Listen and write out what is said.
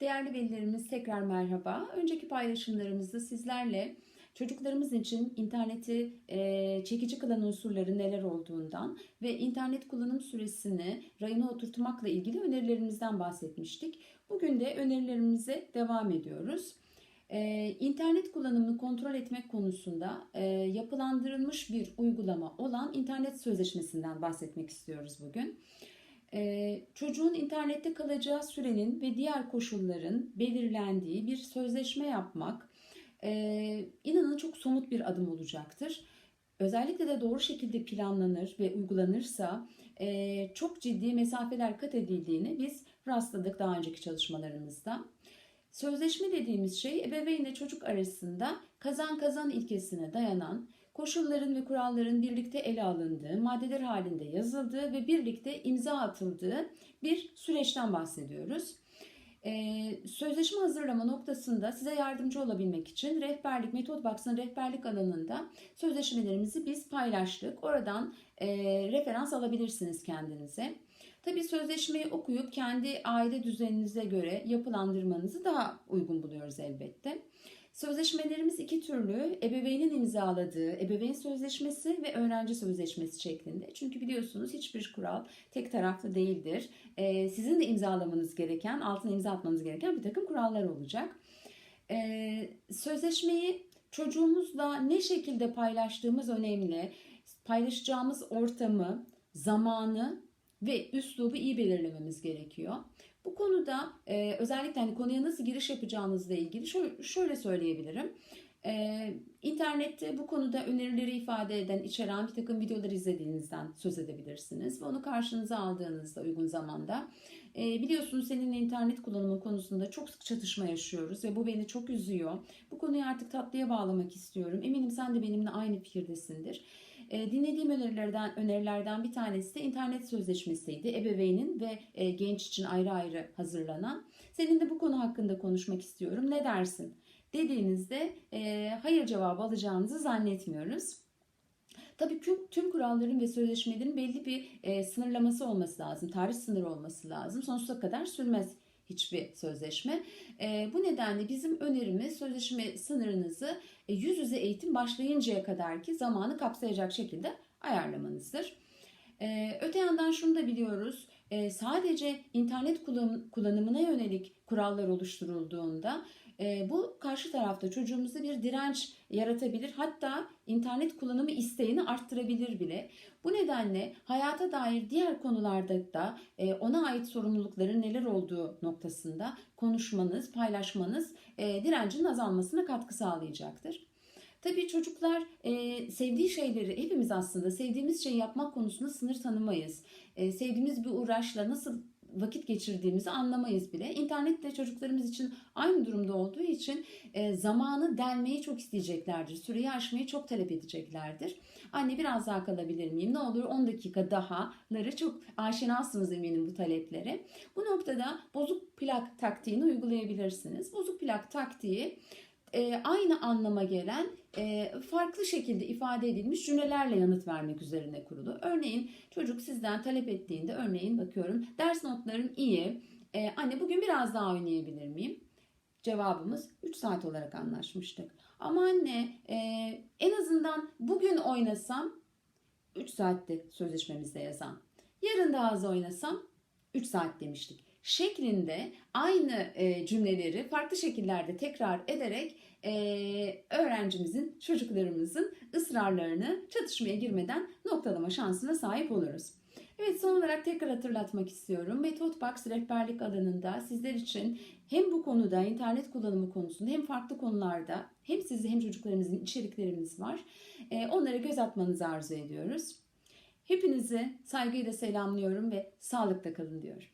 Değerli velilerimiz tekrar merhaba. Önceki paylaşımlarımızda sizlerle çocuklarımız için interneti e, çekici kılan unsurları neler olduğundan ve internet kullanım süresini rayına oturtmakla ilgili önerilerimizden bahsetmiştik. Bugün de önerilerimize devam ediyoruz. Ee, internet kullanımını kontrol etmek konusunda e, yapılandırılmış bir uygulama olan internet sözleşmesinden bahsetmek istiyoruz bugün. Ee, çocuğun internette kalacağı sürenin ve diğer koşulların belirlendiği bir sözleşme yapmak e, inanın çok somut bir adım olacaktır. Özellikle de doğru şekilde planlanır ve uygulanırsa e, çok ciddi mesafeler kat edildiğini biz rastladık daha önceki çalışmalarımızda. Sözleşme dediğimiz şey ebeveynle çocuk arasında kazan kazan ilkesine dayanan koşulların ve kuralların birlikte ele alındığı, maddeler halinde yazıldığı ve birlikte imza atıldığı bir süreçten bahsediyoruz. Ee, sözleşme hazırlama noktasında size yardımcı olabilmek için rehberlik, Metot Box'ın rehberlik alanında sözleşmelerimizi biz paylaştık. Oradan e, referans alabilirsiniz kendinize. Tabii sözleşmeyi okuyup kendi aile düzeninize göre yapılandırmanızı daha uygun buluyoruz elbette. Sözleşmelerimiz iki türlü. Ebeveynin imzaladığı ebeveyn sözleşmesi ve öğrenci sözleşmesi şeklinde. Çünkü biliyorsunuz hiçbir kural tek taraflı değildir. Ee, sizin de imzalamanız gereken, altına imza atmanız gereken bir takım kurallar olacak. Ee, sözleşmeyi çocuğumuzla ne şekilde paylaştığımız önemli. Paylaşacağımız ortamı, zamanı ve üslubu iyi belirlememiz gerekiyor. Bu konuda e, özellikle hani konuya nasıl giriş yapacağınızla ilgili şöyle, şöyle söyleyebilirim. Ee, internette bu konuda önerileri ifade eden, içeren bir takım videolar izlediğinizden söz edebilirsiniz. Ve onu karşınıza aldığınızda uygun zamanda. E, biliyorsunuz seninle internet kullanımı konusunda çok sık çatışma yaşıyoruz ve bu beni çok üzüyor. Bu konuyu artık tatlıya bağlamak istiyorum. Eminim sen de benimle aynı fikirdesindir. E, dinlediğim önerilerden önerilerden bir tanesi de internet sözleşmesiydi. Ebeveynin ve e, genç için ayrı ayrı hazırlanan. Senin de bu konu hakkında konuşmak istiyorum. Ne dersin? Dediğinizde e, hayır cevabı alacağınızı zannetmiyoruz. Tabii tüm, tüm kuralların ve sözleşmelerin belli bir e, sınırlaması olması lazım. Tarih sınırı olması lazım. Sonsuza kadar sürmez hiçbir sözleşme. E, bu nedenle bizim önerimiz sözleşme sınırınızı e, yüz yüze eğitim başlayıncaya kadar ki zamanı kapsayacak şekilde ayarlamanızdır. E, öte yandan şunu da biliyoruz. E, sadece internet kullan, kullanımına yönelik kurallar oluşturulduğunda e, bu karşı tarafta çocuğumuzda bir direnç yaratabilir. Hatta internet kullanımı isteğini arttırabilir bile. Bu nedenle hayata dair diğer konularda da e, ona ait sorumlulukların neler olduğu noktasında konuşmanız, paylaşmanız e, direncin azalmasına katkı sağlayacaktır. Tabii çocuklar e, sevdiği şeyleri hepimiz aslında sevdiğimiz şeyi yapmak konusunda sınır tanımayız. E, sevdiğimiz bir uğraşla nasıl vakit geçirdiğimizi anlamayız bile. İnternette çocuklarımız için aynı durumda olduğu için e, zamanı delmeyi çok isteyeceklerdir. Süreyi aşmayı çok talep edeceklerdir. Anne biraz daha kalabilir miyim? Ne olur 10 dakika dahaları çok aşinasınız eminim bu taleplere. Bu noktada bozuk plak taktiğini uygulayabilirsiniz. Bozuk plak taktiği e, aynı anlama gelen e, farklı şekilde ifade edilmiş cümlelerle yanıt vermek üzerine kurulu. Örneğin çocuk sizden talep ettiğinde örneğin bakıyorum ders notlarım iyi. E, anne bugün biraz daha oynayabilir miyim? Cevabımız 3 saat olarak anlaşmıştık. Ama anne e, en azından bugün oynasam 3 saatte sözleşmemizde yazan. Yarın daha az oynasam 3 saat demiştik şeklinde aynı e, cümleleri farklı şekillerde tekrar ederek e, öğrencimizin, çocuklarımızın ısrarlarını çatışmaya girmeden noktalama şansına sahip oluruz. Evet son olarak tekrar hatırlatmak istiyorum. Metot Box rehberlik alanında sizler için hem bu konuda internet kullanımı konusunda hem farklı konularda hem sizi hem çocuklarımızın içeriklerimiz var. E, onlara göz atmanızı arzu ediyoruz. Hepinizi saygıyla selamlıyorum ve sağlıkta kalın diyorum.